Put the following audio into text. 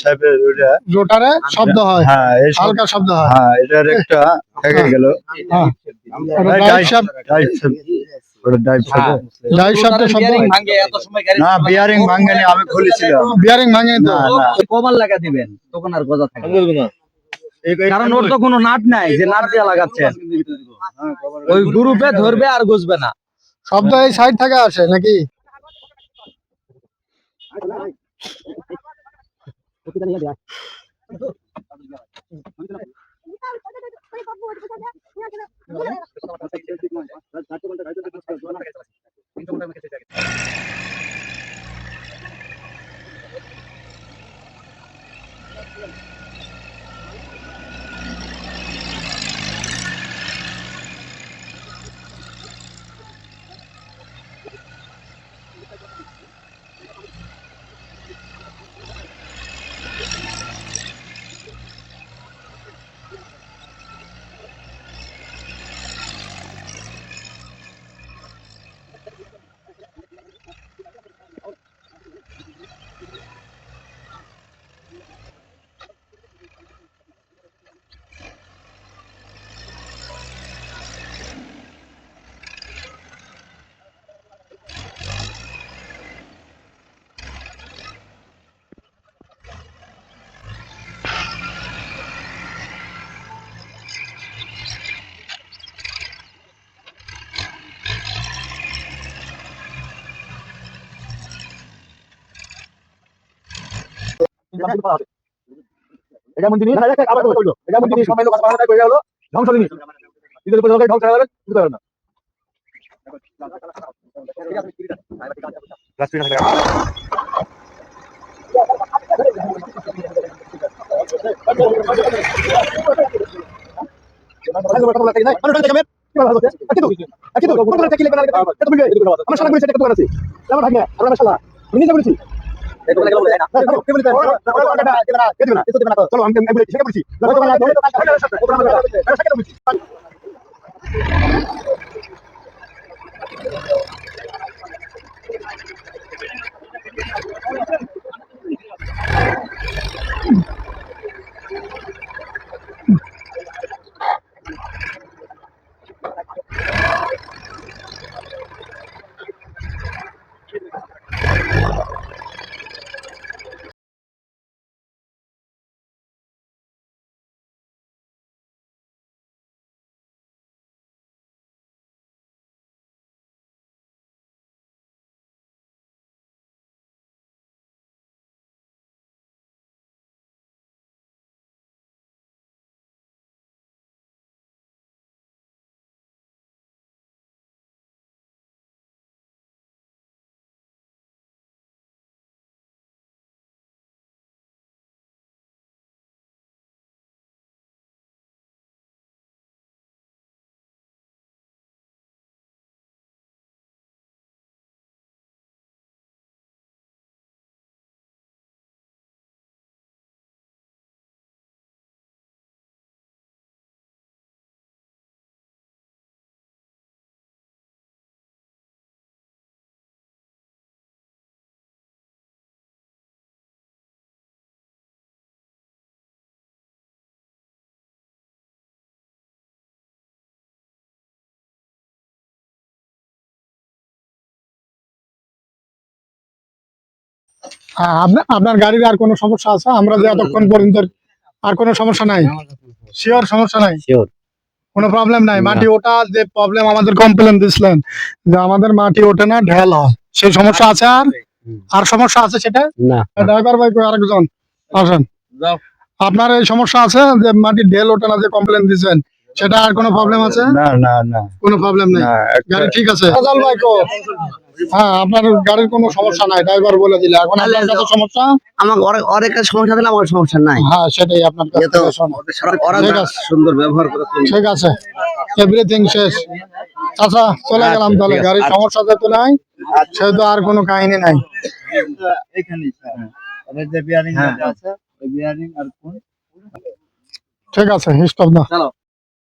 সাহেবের ওটা রোটারে শব্দ হয়। হ্যাঁ হালকা শব্দ হয়। হ্যাঁ এটার একটা থেকে গেল। হ্যাঁ। বিয়ারিং না বিয়ারিং আমি খুলেছিলাম। বিয়ারিং ভাঙে তো। না না। কবার লাগা দিবেন তখন আর গজা থাকবে কারণ ওর তো কোনো নাট নাই যে নাট দিয়ে লাগাচ্ছে। ওই গ্রুপে ধরবে আর গুজবে না। শব্দ এই সাইড থেকে আসে নাকি? এমন জিনিস আবার করল এমন জিনিস সময় লোক আসবার করে গেল ধ্বংস জিনিস হয়ে বুঝতে না। চলো আমি শিখে বলছি হ্যাঁ, আপনা- আপনার গাড়ির আর কোনো সমস্যা আছে? আমরা যে এতক্ষণ পর্যন্ত আর কোনো সমস্যা নাই? শিওর সমস্যা নাই? Sure. কোনো প্রবলেম নাই? মাটি ওটা যে প্রবলেম আমাদের কমপ্লেন দিছিলেন যে আমাদের মাটি ওঠে না ঢেল। হয় সেই সমস্যা আছে আর? আর সমস্যা আছে সেটা? না। ড্রাইভার ভাই আরেকজন? আসেন। যাও। আপনার এই সমস্যা আছে যে মাটি ঢেল ওঠে না যে কমপ্লেন দিছেন? সেটা আর কোনো প্রবলেম আছে? না না না। কোনো প্রবলেম নেই? গাড়ি ঠিক আছে? আজাল ভাই কো। হ্যাঁ আপনার গাড়ির কোনো সমস্যা নাই ড্রাইভার বলে দিলে। এখন আপনার কাছে সমস্যা? আমার অনেক সমস্যা দিলে আমার সমস্যা নাই। হ্যাঁ সেটাই আপনার কাছে ওরা ঠিক আছে। সুন্দর ব্যবহার করে ঠিক আছে। এভরিথিং শেষ। আচ্ছা চলে গেলাম তাহলে। গাড়ির সমস্যা যেহেতু নাই সেহেতু আর কোনো কাহিনী নাই। এখানে যে বিয়ারিং হ্যাঁ। আছে বিয়ারিং আর কোন? ঠিক আছে স্টপ দাও